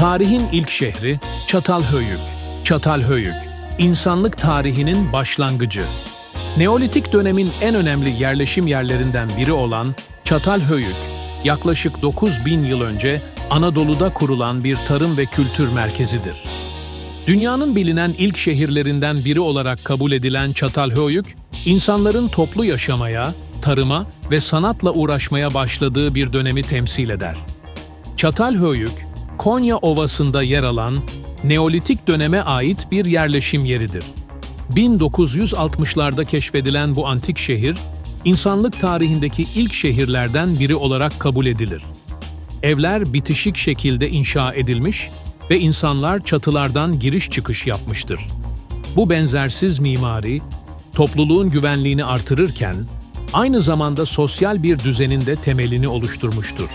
Tarihin ilk şehri Çatalhöyük. Çatalhöyük, insanlık tarihinin başlangıcı. Neolitik dönemin en önemli yerleşim yerlerinden biri olan Çatalhöyük, yaklaşık 9000 yıl önce Anadolu'da kurulan bir tarım ve kültür merkezidir. Dünyanın bilinen ilk şehirlerinden biri olarak kabul edilen Çatalhöyük, insanların toplu yaşamaya, tarıma ve sanatla uğraşmaya başladığı bir dönemi temsil eder. Çatalhöyük, Konya Ovası'nda yer alan Neolitik döneme ait bir yerleşim yeridir. 1960'larda keşfedilen bu antik şehir, insanlık tarihindeki ilk şehirlerden biri olarak kabul edilir. Evler bitişik şekilde inşa edilmiş ve insanlar çatılardan giriş çıkış yapmıştır. Bu benzersiz mimari, topluluğun güvenliğini artırırken, aynı zamanda sosyal bir düzenin de temelini oluşturmuştur.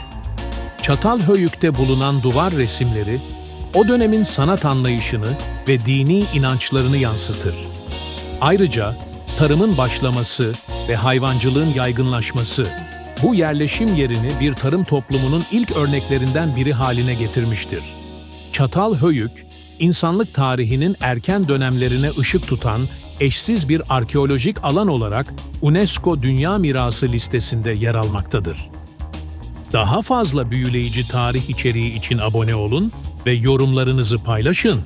Çatalhöyük'te bulunan duvar resimleri, o dönemin sanat anlayışını ve dini inançlarını yansıtır. Ayrıca tarımın başlaması ve hayvancılığın yaygınlaşması, bu yerleşim yerini bir tarım toplumunun ilk örneklerinden biri haline getirmiştir. Çatalhöyük, insanlık tarihinin erken dönemlerine ışık tutan eşsiz bir arkeolojik alan olarak UNESCO Dünya Mirası listesinde yer almaktadır. Daha fazla büyüleyici tarih içeriği için abone olun ve yorumlarınızı paylaşın.